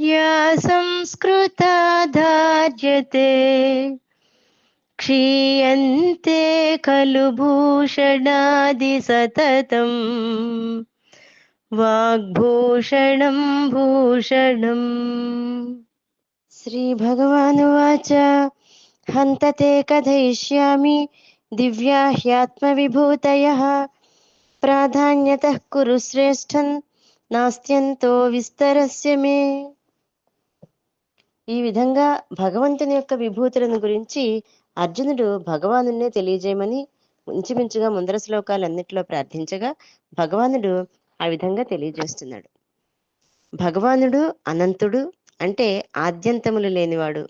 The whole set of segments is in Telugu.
या संस्कृताधार्यते क्षीयन्ते खलु भूषणादिसततम्। वाग्भूषणं भूषणम्। श्रीभगवानुवाच हन्त ते कथयिष्यामि दिव्या ह्यात्मविभूतयः प्राधान्यतः कुरु श्रेष्ठन् नास्त्यन्तो विस्तरस्य मे। ఈ విధంగా భగవంతుని యొక్క విభూతులను గురించి అర్జునుడు భగవానునే తెలియజేయమని ఇంచుమించుగా ముందర శ్లోకాలన్నిటిలో ప్రార్థించగా భగవానుడు ఆ విధంగా తెలియజేస్తున్నాడు. భగవానుడు అనంతుడు అంటే ఆద్యంతములు లేనివాడు.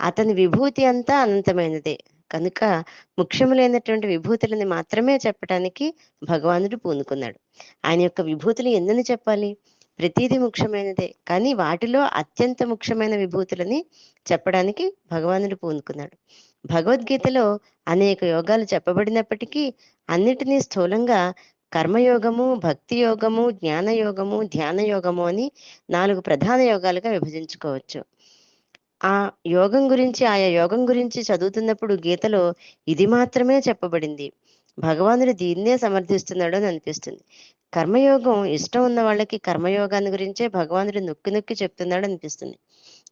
అతని విభూతి అంతా అనంతమైనదే. కనుక ముఖ్యములైనటువంటి విభూతులని మాత్రమే చెప్పడానికి భగవానుడు పూనుకున్నాడు. ఆయన యొక్క విభూతులు ఎన్నని చెప్పాలి? ప్రతిదీ ముఖ్యమైనదే. కానీ వాటిలో అత్యంత ముఖ్యమైన విభూతులని చెప్పడానికి భగవానుడు పూనుకున్నాడు. భగవద్గీతలో అనేక యోగాలు చెప్పబడినప్పటికీ అన్నిటినీ స్థూలంగా కర్మయోగము భక్తి యోగము జ్ఞాన యోగము ధ్యాన యోగము అని నాలుగు ప్రధాన యోగాలుగా విభజించుకోవచ్చు. ఆ యోగం గురించి ఆయా యోగం గురించి చదువుతున్నప్పుడు గీతలో ఇది మాత్రమే చెప్పబడింది. భగవానుడు దీన్నే సమర్థిస్తున్నాడు అని అనిపిస్తుంది. కర్మయోగం ఇష్టం ఉన్న వాళ్ళకి కర్మయోగాన్ని గురించే భగవానుడు నొక్కి నొక్కి చెప్తున్నాడు అనిపిస్తుంది.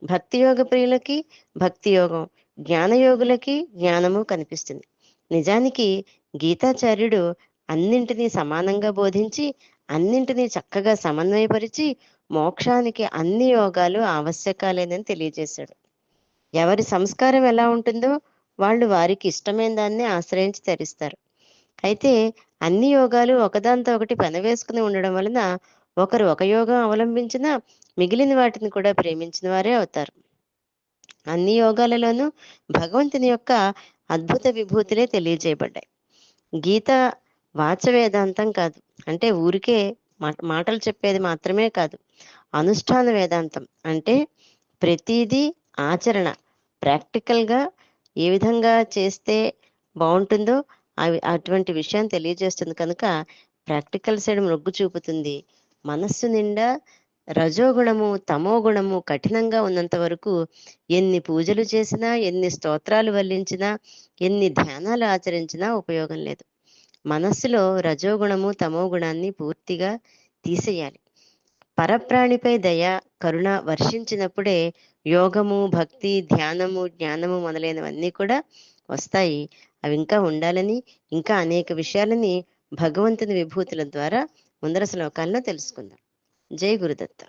భక్తి యోగ ప్రియులకి భక్తి యోగం జ్ఞానయోగులకి జ్ఞానము కనిపిస్తుంది. నిజానికి గీతాచార్యుడు అన్నింటినీ సమానంగా బోధించి అన్నింటినీ చక్కగా సమన్వయపరిచి మోక్షానికి అన్ని యోగాలు ఆవశ్యకాలేనని తెలియజేశాడు. ఎవరి సంస్కారం ఎలా ఉంటుందో వాళ్ళు వారికి ఇష్టమైన దాన్ని ఆశ్రయించి తరిస్తారు అయితే అన్ని యోగాలు ఒకదాంతో ఒకటి పెనవేసుకుని ఉండడం వలన ఒకరు ఒక యోగం అవలంబించినా మిగిలిన వాటిని కూడా ప్రేమించిన వారే అవుతారు. అన్ని యోగాలలోనూ భగవంతుని యొక్క అద్భుత విభూతులే తెలియజేయబడ్డాయి. గీత వాచ వేదాంతం కాదు. అంటే ఊరికే మాటలు చెప్పేది మాత్రమే కాదు. అనుష్ఠాన వేదాంతం అంటే ప్రతిదీ ఆచరణ. ప్రాక్టికల్గా ఏ విధంగా చేస్తే బాగుంటుందో అవి అటువంటి విషయాన్ని తెలియజేస్తుంది కనుక ప్రాక్టికల్ సైడ్ మొగ్గు చూపుతుంది. మనస్సు నిండా రజోగుణము తమో గుణము కఠినంగా ఉన్నంత వరకు ఎన్ని పూజలు చేసినా ఎన్ని స్తోత్రాలు వల్లించినా ఎన్ని ధ్యానాలు ఆచరించినా ఉపయోగం లేదు. మనస్సులో రజోగుణము తమో గుణాన్ని పూర్తిగా తీసేయాలి. పరప్రాణిపై దయ కరుణ వర్షించినప్పుడే యోగము భక్తి ధ్యానము జ్ఞానము మొదలైనవన్నీ కూడా వస్తాయి. అవి ఇంకా ఉండాలని ఇంకా అనేక విషయాలని భగవంతుని విభూతుల ద్వారా ముందర శ్లోకాల్లో తెలుసుకుందాం. జై గురుదత్త.